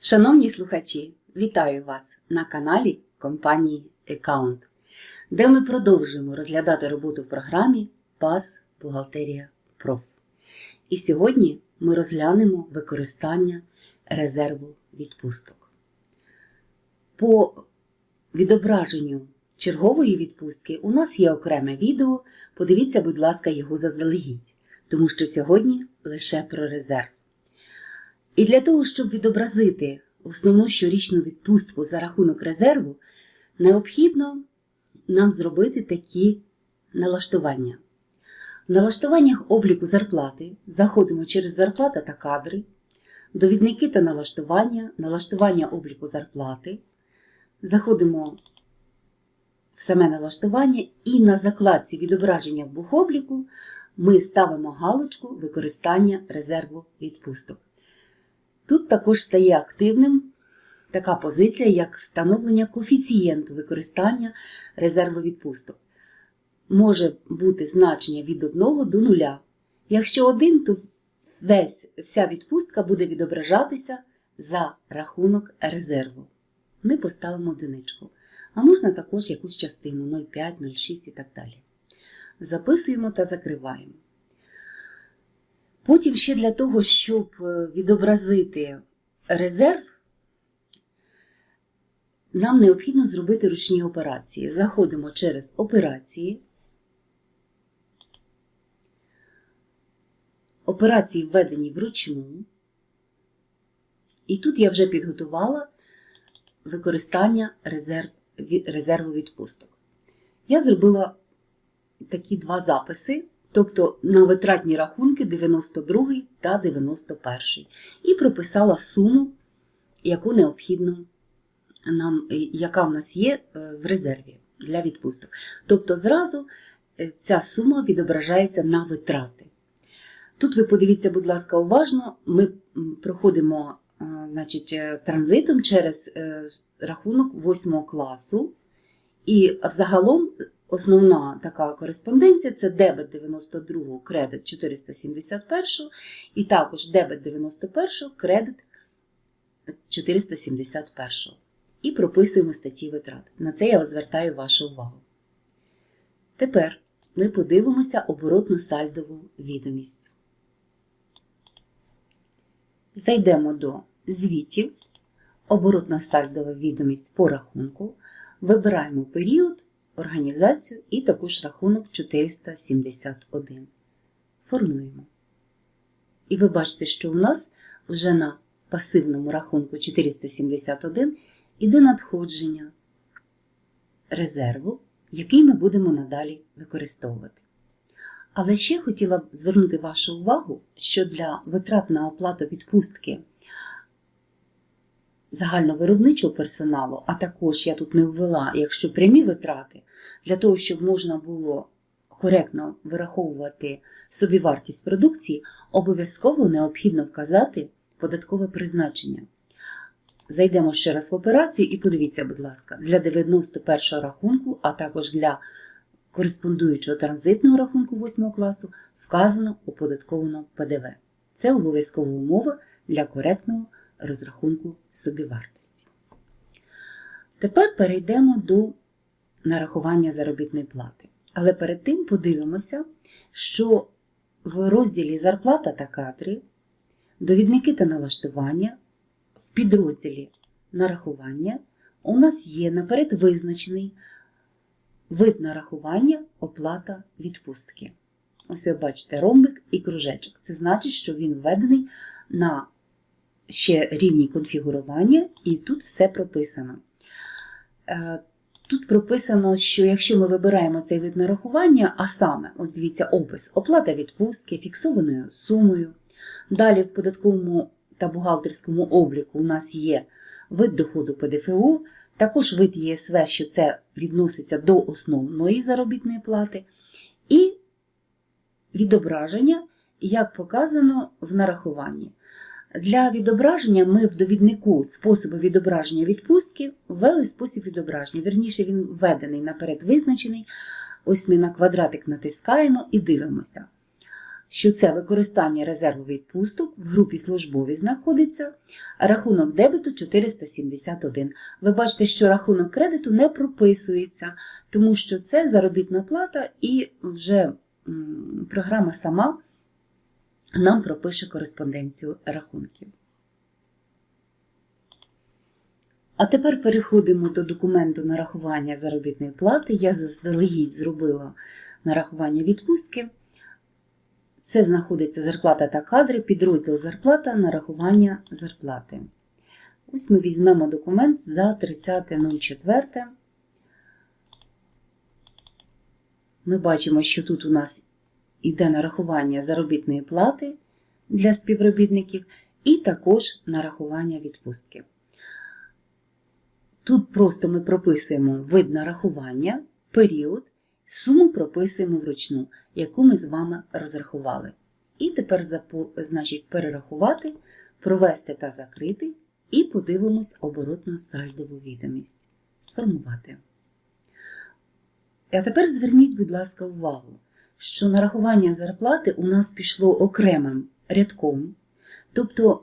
Шановні слухачі, вітаю вас на каналі компанії Account, де ми продовжуємо розглядати роботу в програмі PAS Бухгалтерія Проф. І сьогодні ми розглянемо використання резерву відпусток. По відображенню чергової відпустки у нас є окреме відео. Подивіться, будь ласка, його заздалегідь, тому що сьогодні лише про резерв. І для того, щоб відобразити основну щорічну відпустку за рахунок резерву, необхідно нам зробити такі налаштування. В налаштуваннях обліку зарплати заходимо через зарплата та кадри, довідники та налаштування, налаштування обліку зарплати, заходимо в саме налаштування і на закладці відображення в бухобліку ми ставимо галочку використання резерву відпусток. Тут також стає активним така позиція, як встановлення коефіцієнту використання резерву відпусток. Може бути значення від 1 до 0. Якщо 1, то весь, вся відпустка буде відображатися за рахунок резерву. Ми поставимо одиничку. А можна також якусь частину 0,5, 0,6 і так далі. Записуємо та закриваємо. Потім ще для того, щоб відобразити резерв, нам необхідно зробити ручні операції. Заходимо через операції. Операції введені вручну. І тут я вже підготувала використання резерв, резерву відпусток. Я зробила такі два записи тобто на витратні рахунки 92 та 91. І прописала суму, яку необхідно нам, яка в нас є в резерві для відпусток. Тобто, зразу ця сума відображається на витрати. Тут ви подивіться, будь ласка, уважно, ми проходимо значить, транзитом через рахунок 8 класу, і взагалом Основна така кореспонденція це дебет 92, кредит 471, і також дебет 91, кредит 471. І прописуємо статті витрат. На це я звертаю вашу увагу. Тепер ми подивимося оборотну сальдову відомість. Зайдемо до звітів, оборотна сальдова відомість по рахунку, вибираємо період організацію і також рахунок 471. Формуємо. І ви бачите, що у нас вже на пасивному рахунку 471 іде надходження резерву, який ми будемо надалі використовувати. Але ще хотіла б звернути вашу увагу, що для витрат на оплату відпустки загальновиробничого персоналу, а також я тут не ввела, якщо прямі витрати, для того, щоб можна було коректно вираховувати собівартість продукції, обов'язково необхідно вказати податкове призначення. Зайдемо ще раз в операцію і подивіться, будь ласка, для 91 рахунку, а також для кореспондуючого транзитного рахунку 8 класу вказано оподатковано ПДВ. Це обов'язкова умова для коректного розрахунку собівартості. Тепер перейдемо до нарахування заробітної плати. Але перед тим подивимося, що в розділі Зарплата та кадри, довідники та налаштування, в підрозділі нарахування у нас є наперед визначений вид нарахування оплата відпустки. Ось ви бачите ромбик і кружечок. Це значить, що він введений на ще рівні конфігурування, і тут все прописано. Е, тут прописано, що якщо ми вибираємо цей вид нарахування, а саме, от дивіться, опис, оплата відпустки фіксованою сумою. Далі в податковому та бухгалтерському обліку у нас є вид доходу ПДФО, також вид ЄСВ, що це відноситься до основної заробітної плати, і відображення, як показано в нарахуванні. Для відображення ми в довіднику способу відображення відпустки ввели спосіб відображення. Вірніше, він введений наперед визначений. Ось ми на квадратик натискаємо і дивимося. що це використання резерву відпусток в групі службові знаходиться, рахунок дебету 471. Ви бачите, що рахунок кредиту не прописується, тому що це заробітна плата і вже програма сама нам пропише кореспонденцію рахунків. А тепер переходимо до документу нарахування заробітної плати. Я заздалегідь зробила нарахування відпустки. Це знаходиться зарплата та кадри, підрозділ зарплата, нарахування зарплати. Ось ми візьмемо документ за 30.04. Ми бачимо, що тут у нас йде нарахування заробітної плати для співробітників і також нарахування відпустки. Тут просто ми прописуємо вид нарахування, період, суму прописуємо вручну, яку ми з вами розрахували. І тепер значить, перерахувати, провести та закрити, і подивимось оборотну сальдову відомість. Сформувати. А тепер зверніть, будь ласка, увагу, що нарахування зарплати у нас пішло окремим рядком, тобто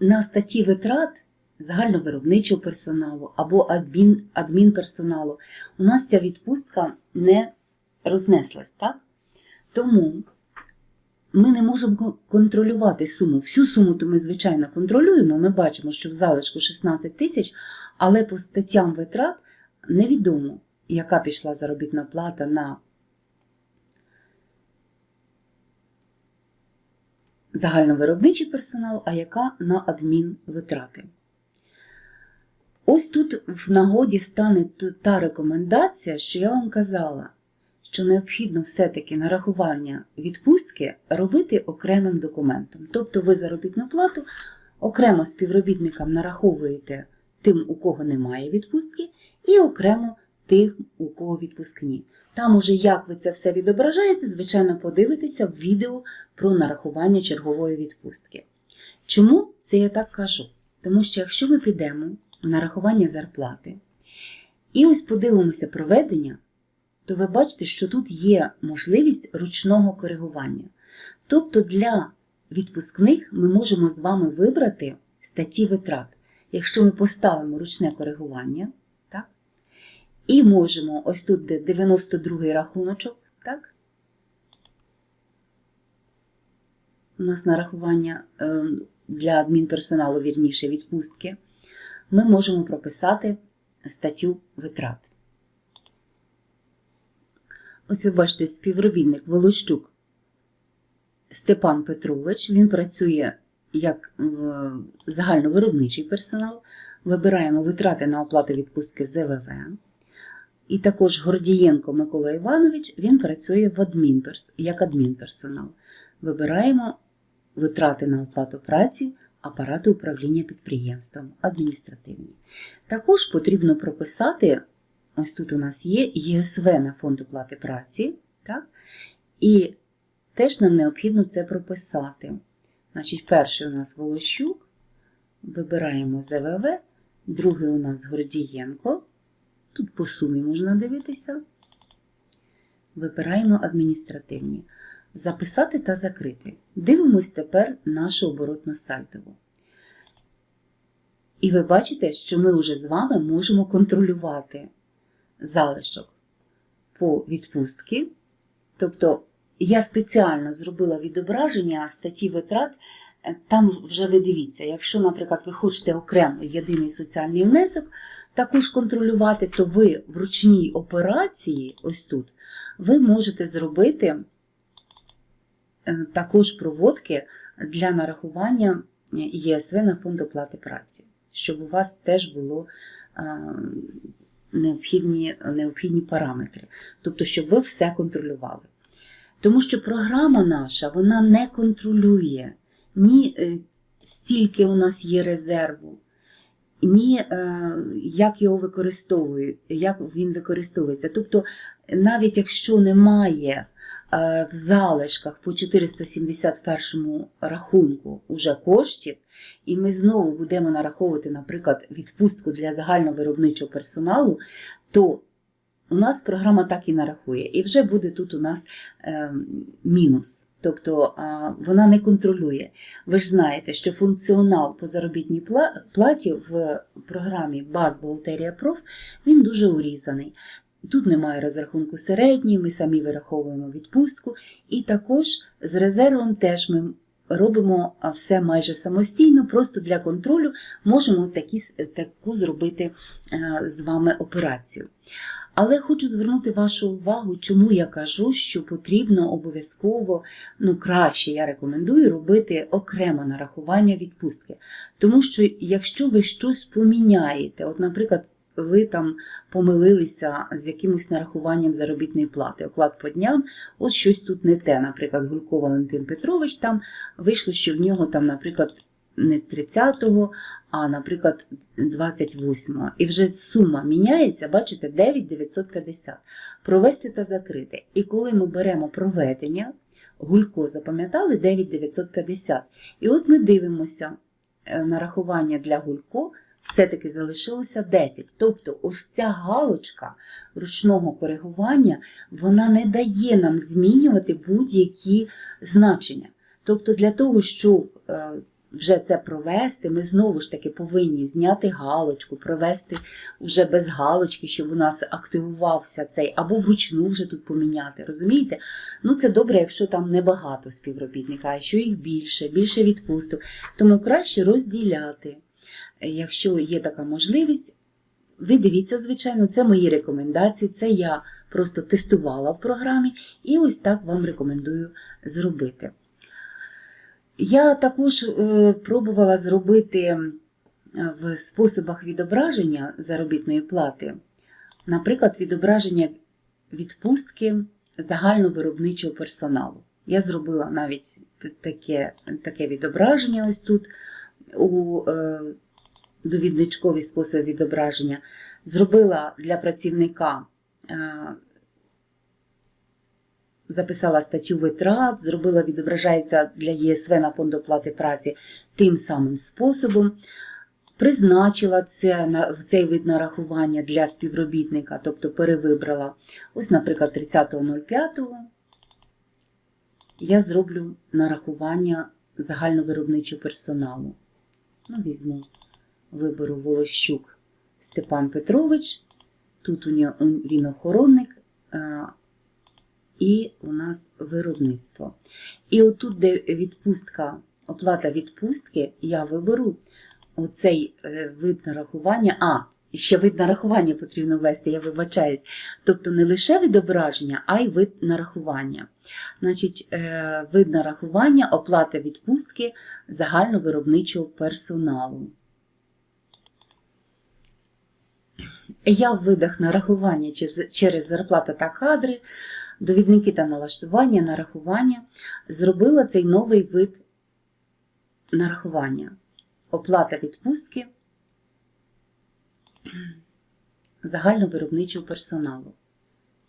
на статті витрат загальновиробничого персоналу або адмін, адмінперсоналу у нас ця відпустка не рознеслась, так? Тому ми не можемо контролювати суму. Всю суму то ми, звичайно, контролюємо. Ми бачимо, що в залишку 16 тисяч, але по статтям витрат невідомо, яка пішла заробітна плата на загальновиробничий персонал, а яка на адмінвитрати. Ось тут в нагоді стане та рекомендація, що я вам казала, що необхідно все-таки нарахування відпустки робити окремим документом. Тобто ви заробітну плату окремо співробітникам нараховуєте тим, у кого немає відпустки, і окремо тим, у кого відпускні. Там уже як ви це все відображаєте, звичайно, подивитеся в відео про нарахування чергової відпустки. Чому це я так кажу? Тому що якщо ми підемо в нарахування зарплати і ось подивимося проведення, то ви бачите, що тут є можливість ручного коригування. Тобто для відпускних ми можемо з вами вибрати статті витрат. Якщо ми поставимо ручне коригування? І можемо ось тут де 92 рахуночок, так? у нас нарахування е, для адмінперсоналу, вірніше, відпустки, ми можемо прописати статтю витрат. Ось ви бачите, співробітник Волощук Степан Петрович, він працює як е, загальновиробничий персонал. Вибираємо витрати на оплату відпустки ЗВВ. І також Гордієнко Микола Іванович, він працює в адмінперс, як адмінперсонал. Вибираємо витрати на оплату праці апарату управління підприємством, адміністративні. Також потрібно прописати, ось тут у нас є ЄСВ на фонд оплати праці, так? і теж нам необхідно це прописати. Значить, перший у нас Волощук, вибираємо ЗВВ, другий у нас Гордієнко. Тут по сумі можна дивитися. Вибираємо адміністративні. Записати та закрити. Дивимось тепер нашу оборотну сальдову. І ви бачите, що ми вже з вами можемо контролювати залишок по відпустки. Тобто, я спеціально зробила відображення статті витрат. Там вже ви дивіться, якщо, наприклад, ви хочете окремо єдиний соціальний внесок також контролювати, то ви в ручній операції, ось тут, ви можете зробити е, також проводки для нарахування ЄСВ на фонд оплати праці, щоб у вас теж було е, необхідні, необхідні параметри. Тобто, щоб ви все контролювали. Тому що програма наша вона не контролює ні е, стільки у нас є резерву, ні е, як його використовують, як він використовується. Тобто, навіть якщо немає е, в залишках по 471 рахунку уже коштів, і ми знову будемо нараховувати, наприклад, відпустку для загальновиробничого персоналу, то у нас програма так і нарахує. І вже буде тут у нас е, мінус. Тобто вона не контролює. Ви ж знаєте, що функціонал по заробітній платі в програмі Баз Бухгалтерія Проф він дуже урізаний. Тут немає розрахунку середньої, ми самі вираховуємо відпустку, і також з резервом теж ми робимо все майже самостійно, просто для контролю можемо такі, таку зробити е, з вами операцію. Але хочу звернути вашу увагу, чому я кажу, що потрібно обов'язково, ну краще я рекомендую робити окреме нарахування відпустки. Тому що якщо ви щось поміняєте, от, наприклад, ви там помилилися з якимось нарахуванням заробітної плати, оклад по дням, от щось тут не те. Наприклад, Гулько Валентин Петрович там вийшло, що в нього там, наприклад, не 30-го, а, наприклад, 28-го. І вже сума міняється, бачите, 9,950. Провести та закрити. І коли ми беремо проведення, Гулько запам'ятали 9,950. І от ми дивимося е, нарахування для Гулько. Все-таки залишилося 10. Тобто, ось ця галочка ручного коригування, вона не дає нам змінювати будь-які значення. Тобто, для того, щоб е, вже це провести, ми знову ж таки повинні зняти галочку, провести вже без галочки, щоб у нас активувався цей, або вручну вже тут поміняти. Розумієте? Ну, це добре, якщо там небагато співробітника, а якщо їх більше, більше відпусток. Тому краще розділяти. Якщо є така можливість, ви дивіться, звичайно, це мої рекомендації, це я просто тестувала в програмі, і ось так вам рекомендую зробити. Я також е, пробувала зробити е, в способах відображення заробітної плати, наприклад, відображення відпустки загальновиробничого персоналу. Я зробила навіть таке, таке відображення ось тут у довідничкові способи відображення. Зробила для працівника е, записала статтю витрат, зробила, відображається для ЄСВ на фонд оплати праці тим самим способом. Призначила це на цей вид нарахування для співробітника, тобто перевибрала. Ось, наприклад, 30.05 я зроблю нарахування загальновиробничого персоналу. Ну, візьму, виберу Волощук Степан Петрович. Тут у нього він охоронник. і у нас виробництво. І отут, де відпустка, оплата відпустки, я виберу оцей е, вид нарахування. А, ще вид нарахування потрібно ввести, я вибачаюсь. Тобто не лише відображення, а й вид нарахування. Значить, е, вид нарахування, оплата відпустки загальновиробничого персоналу. Я в видах нарахування через- зарплата та кадри довідники та налаштування, нарахування, зробила цей новий вид нарахування. Оплата відпустки загальновиробничого персоналу.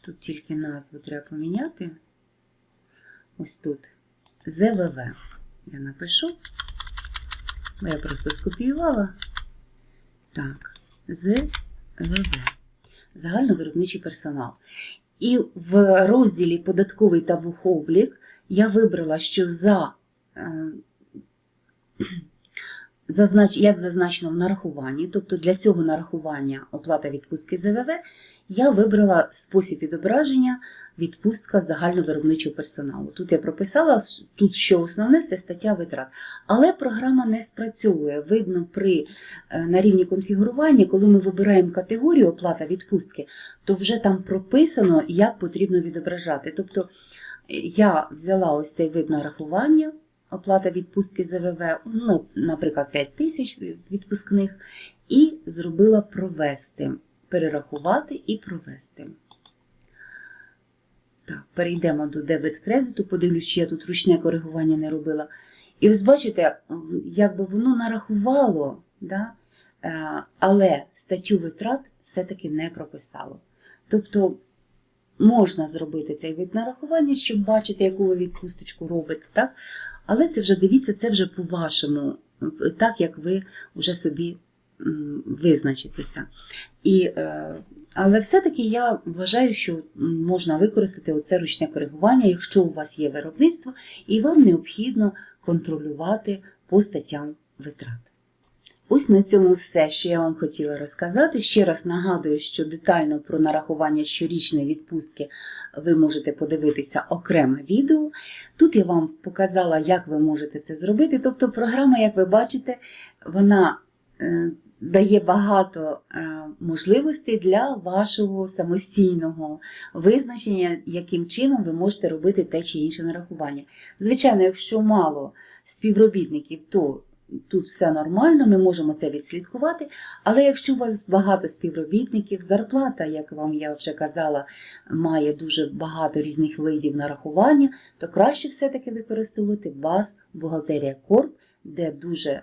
Тут тільки назву треба поміняти. Ось тут ЗВВ. Я напишу, я просто скопіювала. Так, ЗВВ. Загальновиробничий персонал. І в розділі Податковий та бухоблік я вибрала, що за, е, як зазначено в нарахуванні, тобто для цього нарахування оплата відпустки ЗВВ, я вибрала спосіб відображення відпустка загальновиробничого персоналу. Тут я прописала, тут що основне це стаття витрат. Але програма не спрацьовує. Видно, при, е, на рівні конфігурування, коли ми вибираємо категорію оплата відпустки, то вже там прописано, як потрібно відображати. Тобто е, я взяла ось цей вид нарахування, оплата відпустки ЗВВ, ну, наприклад, 5 тисяч відпускних, і зробила провести, перерахувати і провести. Так, перейдемо до дебет кредиту, подивлюсь, чи я тут ручне коригування не робила. І ось бачите, якби воно нарахувало, да? е, але статтю витрат все-таки не прописало. Тобто можна зробити цей вид нарахування, щоб бачити, яку ви відпусточку робите, так? Але це вже дивіться, це вже по-вашому, так як ви вже собі визначитеся. І е, Але все-таки я вважаю, що можна використати оце ручне коригування, якщо у вас є виробництво, і вам необхідно контролювати по статтям витрат. Ось на цьому все, що я вам хотіла розказати. Ще раз нагадую, що детально про нарахування щорічної відпустки ви можете подивитися окреме відео. Тут я вам показала, як ви можете це зробити. Тобто, програма, як ви бачите, вона е, дає багато е, можливостей для вашого самостійного визначення, яким чином ви можете робити те чи інше нарахування. Звичайно, якщо мало співробітників, то тут все нормально, ми можемо це відслідкувати. Але якщо у вас багато співробітників, зарплата, як вам я вже казала, має дуже багато різних видів нарахування, то краще все-таки використовувати баз бухгалтерія Корп, де дуже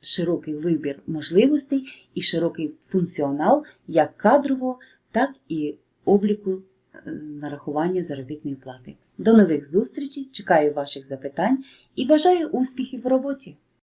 широкий вибір можливостей і широкий функціонал як кадрового, так і обліку е, нарахування заробітної плати. До нових зустрічей, чекаю ваших запитань і бажаю успіхів в роботі!